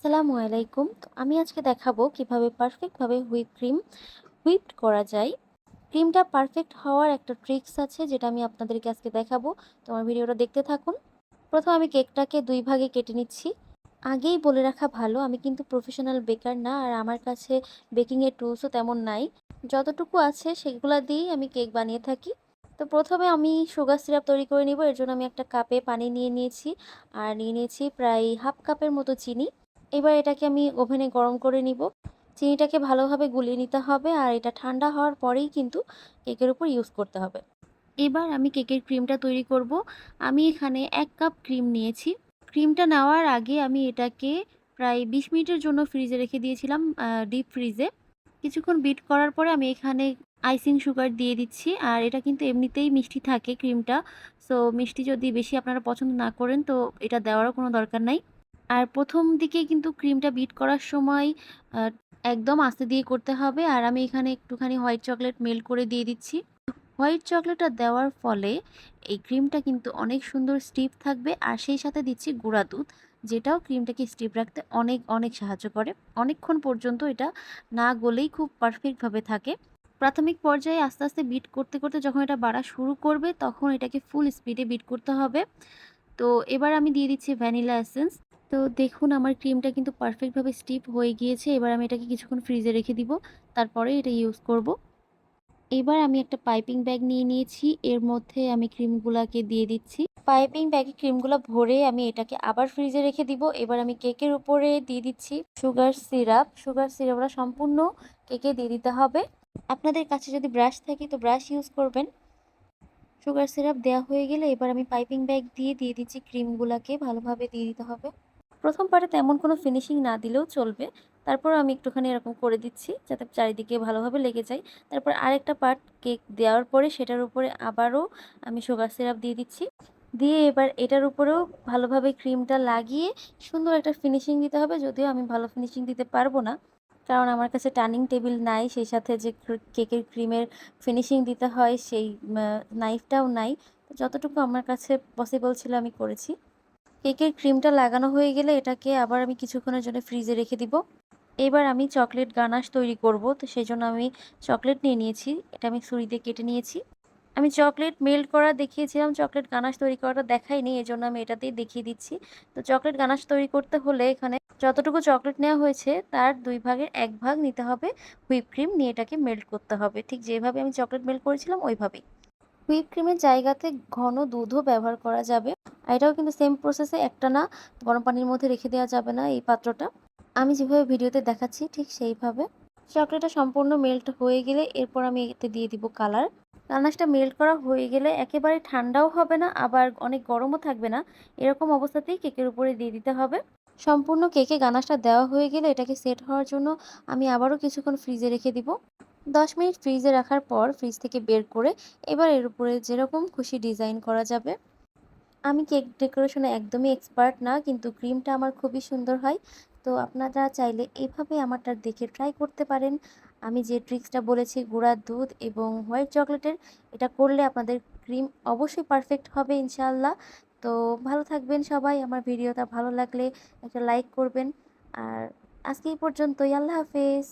আসসালামু আলাইকুম। তো আমি আজকে দেখাবো কীভাবে পারফেক্টভাবে হুইপ ক্রিম হুইপড করা যায়। ক্রিমটা পারফেক্ট হওয়ার একটা ট্রিক্স আছে যেটা আমি আপনাদেরকে আজকে দেখাবো। তোমার ভিডিওটা দেখতে থাকুন। প্রথম আমি কেকটাকে দুই ভাগে কেটে নিচ্ছি। আগেই বলে রাখা ভালো, আমি কিন্তু প্রফেশনাল বেকার না আর আমার কাছে বেকিংয়ের টুলসও তেমন নাই। যতটুকু আছে সেগুলো দিয়েই আমি কেক বানিয়ে থাকি। তো প্রথমে আমি সুগার সিরাপ তৈরি করে নিব। এর জন্য আমি একটা কাপে পানি নিয়ে নিয়েছি। আর নিয়ে নিয়েছি প্রায় হাফ কাপের মতো চিনি। এবার এটাকে আমি ওভেনে গরম করে নিব। চিনিটাকে ভালোভাবে গুলিয়ে নিতে হবে আর এটা ঠান্ডা হওয়ার পরেই কিন্তু কেকের উপর ইউজ করতে হবে। এবার আমি কেকের ক্রিমটা তৈরি করব। আমি এখানে এক কাপ ক্রিম নিয়েছি। ক্রিমটা নেওয়ার আগে আমি এটাকে প্রায় বিশ মিনিটের জন্য ফ্রিজে রেখে দিয়েছিলাম ডিপ ফ্রিজে কিছুক্ষণ বিট করার পরে আমি এখানে আইসিং সুগার দিয়ে দিচ্ছি আর এটা কিন্তু এমনিতেই মিষ্টি থাকে ক্রিমটা। সো মিষ্টি যদি বেশি আপনারা পছন্দ না করেন তো এটা দেওয়ারও কোনো দরকার নাই। আর প্রথম দিকে কিন্তু ক্রিমটা বিট করার সময় একদম আস্তে দিয়ে করতে হবে। আর আমি এখানে একটুখানি হোয়াইট চকলেট মেল্ট করে দিয়ে দিচ্ছি। হোয়াইট চকলেটটা দেওয়ার ফলে এই ক্রিমটা কিন্তু অনেক সুন্দর স্টিপ থাকবে। আর সেই সাথে দিচ্ছি গুঁড়া দুধ, যেটাও ক্রিমটাকে স্টিপ রাখতে অনেক অনেক সাহায্য করে। অনেকক্ষণ পর্যন্ত এটা না গলেই খুব পারফেক্টভাবে থাকে। প্রাথমিক পর্যায়ে আস্তে আস্তে বিট করতে করতে যখন এটা বাড়া শুরু করবে, তখন এটাকে ফুল স্পিডে বিট করতে হবে। তো এবার আমি দিয়ে দিচ্ছি ভ্যানিলা এসেন্স। তো দেখুন, আমার ক্রিমটা কিন্তু পারফেক্টভাবে স্টিপ হয়ে গিয়েছে। এবার আমি এটাকে কিছুক্ষণ ফ্রিজে রেখে দিব। তারপরে এটা ইউজ করব। এবার আমি একটা পাইপিং ব্যাগ নিয়ে নিয়েছি। এর মধ্যে আমি ক্রিমগুলোকে দিয়ে দিচ্ছি। পাইপিং ব্যাগে ক্রিমগুলো ভরে আমি এটাকে আবার ফ্রিজে রেখে দিব। এবার আমি কেকের উপরে দিয়ে দিচ্ছি সুগার সিরাপ সুগার সিরাপটা সম্পূর্ণ কেকে দিয়ে দিতে হবে। আপনাদের কাছে যদি ব্রাশ থাকে তো ব্রাশ ইউজ করবেন। সুগার সিরাপ দেওয়া হয়ে গেলে এবার আমি পাইপিং ব্যাগ দিয়ে দিয়ে দিচ্ছি ক্রিমগুলোকে ভালোভাবে দিয়ে দিতে হবে। প্রথম পারে তেমন কোনো ফিনিশিং না দিলেও চলবে। তারপর আমি একটুখানি এরকম করে দিচ্ছি যাতে চারিদিকে ভালোভাবে লেগে যায়। তারপর আরেকটা পার্ট কেক দেওয়ার পরে সেটার উপরে আবারও আমি সুগার সিরাপ দিয়ে দিচ্ছি। দিয়ে এবার এটার উপরেও ভালোভাবে ক্রিমটা লাগিয়ে সুন্দর একটা ফিনিশিং দিতে হবে। যদিও আমি ভালো ফিনিশিং দিতে পারব না, কারণ আমার কাছে টার্নিং টেবিল নাই, সেই সাথে যে কেকের ক্রিমের ফিনিশিং দিতে হয় সেই নাইফটাও নাই। যতটুকু আমার কাছে পসিবল ছিল আমি করেছি। কেকের ক্রিমটা লাগানো হয়ে গেলে এটাকে আবার আমি কিছুক্ষণের জন্য ফ্রিজে রেখে দিব। এবার আমি চকলেট গানাশ তৈরি করব, তো সেই জন্য আমি চকলেট নিয়ে নিয়েছি, এটা আমি ছুরিতে কেটে নিয়েছি। আমি চকলেট মেল্ট করা দেখিয়েছিলাম, চকলেট গানাশ তৈরি করাটা দেখাইনি এই জন্য আমি এটাতেই দেখিয়ে দিচ্ছি। তো চকলেট গানাশ তৈরি করতে হলে এখানে যতটুকু চকলেট নেওয়া হয়েছে, তার দুই ভাগের এক ভাগ নিতে হবে। হুইপ ক্রিম নিয়ে এটাকে মেল্ট করতে হবে, ঠিক যেভাবে আমি চকলেট মেল্ট করেছিলাম, ওইভাবেই। হুইপ ক্রিমের জায়গাতে ঘন দুধও ব্যবহার করা যাবে। আর এটাও কিন্তু সেম প্রসেসে একটা না, গরম পানির মধ্যে রেখে দেওয়া যাবে না এই পাত্রটা। আমি যেভাবে ভিডিওতে দেখাচ্ছি ঠিক সেইভাবে। চকলেটটা সম্পূর্ণ মেল্ট হয়ে গেলে এরপর আমি এতে দিয়ে দিব কালার গানাশটা মেল্ট করা হয়ে গেলে একেবারে ঠান্ডাও হবে না, আবার অনেক গরমও থাকবে না। এরকম অবস্থাতেই কেকের উপরে দিয়ে দিতে হবে। সম্পূর্ণ কেকে গানাশটা দেওয়া হয়ে গেলে এটাকে সেট হওয়ার জন্য আমি আবারও কিছুক্ষণ ফ্রিজে রেখে দিব। দশ মিনিট ফ্রিজে রাখার পর ফ্রিজ থেকে বের করে এবার এর উপরে যেরকম খুশি ডিজাইন করা যাবে। আমি কেক ডেকোরেশনে একদমই এক্সপার্ট না, কিন্তু ক্রিমটা আমার খুবই সুন্দর হয়। তো আপনারা চাইলে এইভাবে আমারটা দেখে ট্রাই করতে পারেন। আমি যে ট্রিক্সটা বলেছি গুঁড়ার দুধ এবং হোয়াইট চকলেটের, এটা করলে আপনাদের ক্রিম অবশ্যই পারফেক্ট হবে ইনশাল্লাহ তো ভালো থাকবেন সবাই, আমার ভিডিওটা ভালো লাগলে একটা লাইক করবেন। আর আজকে এই পর্যন্তই, আল্লাহ হাফেজ।